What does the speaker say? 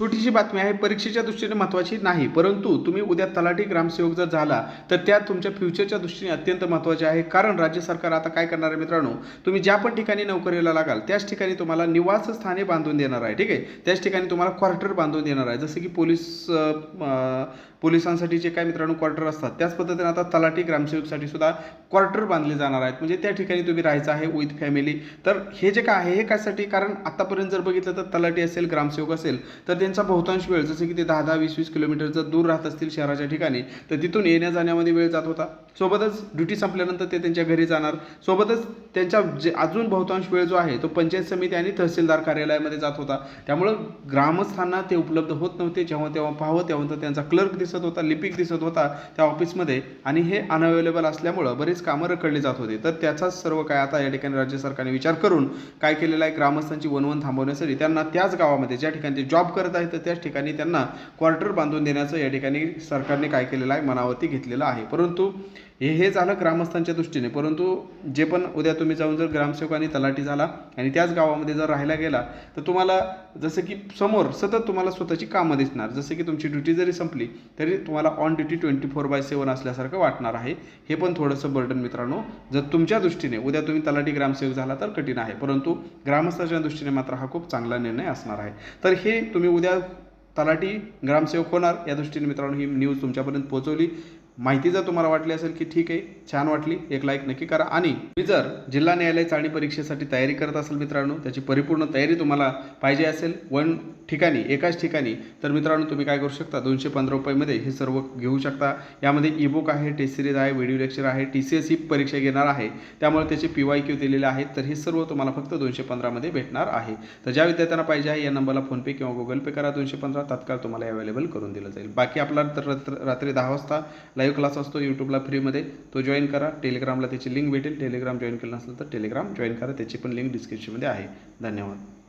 छोटीशी बातमी आहे परीक्षेच्या दृष्टीने महत्त्वाची नाही परंतु तुम्ही उद्या तलाठी ग्रामसेवक जर झाला तर त्या तुमच्या फ्युचरच्या दृष्टीने अत्यंत महत्त्वाचे आहे. कारण राज्य सरकार आता काय करणार आहे मित्रांनो? तुम्ही ज्या पण ठिकाणी नोकरीला लागाल त्याच ठिकाणी तुम्हाला निवासस्थाने बांधून देणार आहे ठीक आहे? त्याच ठिकाणी तुम्हाला क्वार्टर बांधून देणार आहे. जसं की पोलीस पोलिसांसाठी जे काय मित्रांनो क्वार्टर असतात त्याच पद्धतीने आता तलाठी ग्रामसेवकसाठी सुद्धा क्वार्टर बांधले जाणार आहेत. म्हणजे त्या ठिकाणी तुम्ही राहायचं आहे विथ फॅमिली तर हे जे काय आहे हे कायसाठी कारण आतापर्यंत जर बघितलं तर तलाठी असेल ग्रामसेवक असेल तर त्यांचा बहुतांश वेळ जसं की ते दहा दहा वीस वीस किलोमीटर जर दूर राहत असतील शहराच्या ठिकाणी तर तिथून येण्या जाण्यामध्ये वेळ जात होता. सोबतच ड्युटी संपल्यानंतर ते त्यांच्या घरी जाणार. सोबतच त्यांच्या जे अजून बहुतांश वेळ जो आहे तो पंचायत समिती आणि तहसीलदार कार्यालयामध्ये जात होता. त्यामुळं ग्रामस्थांना ते उपलब्ध होत नव्हते. जेव्हा तेव्हा पाहावं तेव्हा तर त्यांचा क्लर्क दिसत होता लिपिक दिसत होता त्या ऑफिसमध्ये. आणि हे अनअवेलेबल असल्यामुळं बरेच कामं रखडली जात होती. तर त्याचाच सर्व काय आता या ठिकाणी राज्य सरकारने विचार करून काय केलेलं आहे ग्रामस्थांची वनवन थांबवण्यासाठी त्यांना त्याच गावामध्ये ज्या ठिकाणी ते जॉब करत आहे तर त्याच ठिकाणी त्यांना क्वार्टर बांधून देण्याचं या ठिकाणी सरकारने काय केलेलं आहे मनावरती घेतलेलं आहे. परंतु हे हे झालं ग्रामस्थांच्या दृष्टीने. परंतु जे पण उद्या तुम्ही जाऊन जर ग्रामसेवक आणि तलाठी झाला आणि त्याच गावामध्ये जर राहायला गेला तर तुम्हाला जसं की समोर सतत तुम्हाला स्वतःची कामं दिसणार. जसं की तुमची ड्युटी जरी संपली तरी तुम्हाला on duty twenty four by seven असल्यासारखं वाटणार आहे. हे पण थोडंसं बर्डन मित्रांनो जर तुमच्या दृष्टीने उद्या तुम्ही तलाठी ग्रामसेवक झाला तर कठीण आहे. परंतु ग्रामस्थाच्या दृष्टीने मात्र हा खूप चांगला निर्णय असणार आहे. तर हे तुम्ही उद्या तलाठी ग्रामसेवक होणार. या दृष्टीने मित्रांनो ही न्यूज तुमच्यापर्यंत पोहोचवली. माहिती जर तुम्हाला वाटली असेल की ठीक आहे छान वाटली एक लाईक नक्की करा. आणि मी जर जिल्हा न्यायालय चाळणी परीक्षेसाठी तयारी करत असेल मित्रांनो त्याची परिपूर्ण तयारी तुम्हाला पाहिजे असेल वन ठिकाणी एकाच ठिकाणी तर मित्रांनो तुम्ही काय करू शकता दोनशे पंधरा रुपयामध्ये हे सर्व घेऊ शकता. यामध्ये ई बुक आहे टेस्ट सिरीज आहे व्हिडिओ लेक्चर आहे टी सी एस ही परीक्षा घेणार आहे. त्यामुळे त्याचे पी वाय क्यू दिलेले आहेत तर हे सर्व तुम्हाला फक्त दोनशे पंधरामध्ये भेटणार आहे. तर ज्या विद्यार्थ्यांना पाहिजे आहे या नंबरला फोनपे किंवा गुगल पे करा दोनशे पंधरा तात्काळ तुम्हाला अवेलेबल करून दिलं जाईल. बाकी आपला तर रात्री दहा वाजता लाईव्ह क्लास असतो यूट्यूबला फ्रीमध्ये. तो जॉईन करा. टेलिग्रामला त्याची लिंक भेटेल. टेलिग्राम जॉईन केलं नसेल तर टेलिग्राम जॉईन करा. त्याची पण लिंक डिस्क्रिप्शनमध्ये आहे. धन्यवाद.